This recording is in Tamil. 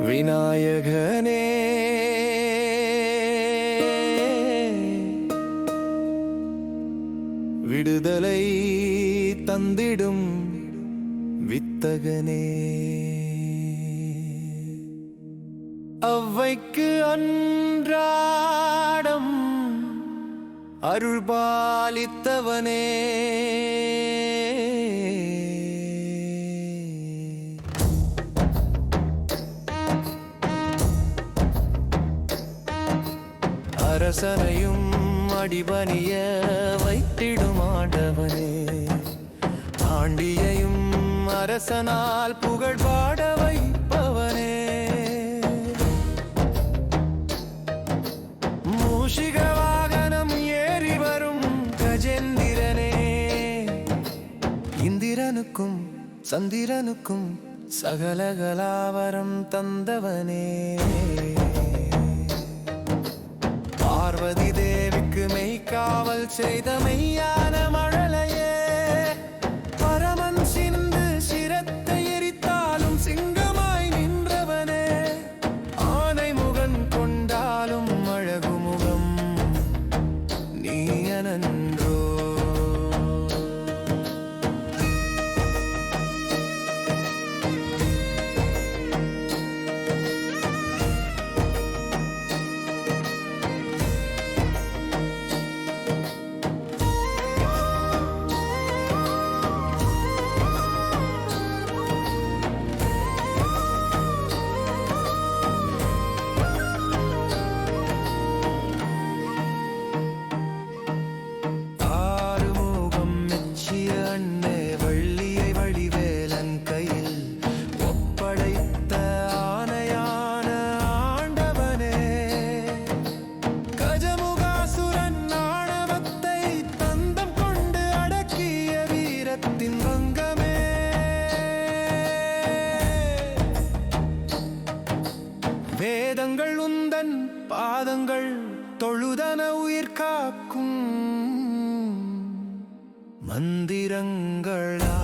விநாயகனே. விடுதலை தந்திடும் வித்தகனே. அவ்வைக்கு அன்றாடம் அருள்பாலித்தவனே. அரசனையும் அடிபணிய வைத்திடும் ஆண்டவனே. ஆண்டியையும் அரசனால் புகழ் பாட வைப்பவனே. மூஷிக வாகனம் ஏறி வரும் கஜேந்திரனே. இந்திரனுக்கும் சந்திரனுக்கும் சகலகலாவரம் தந்தவனே. பார்வதி தேவிக்கு மெய்க்காவல் செய்த மெய்யா பாதங்கள் தொழுதன உயிர் காக்கும் மந்திரங்களா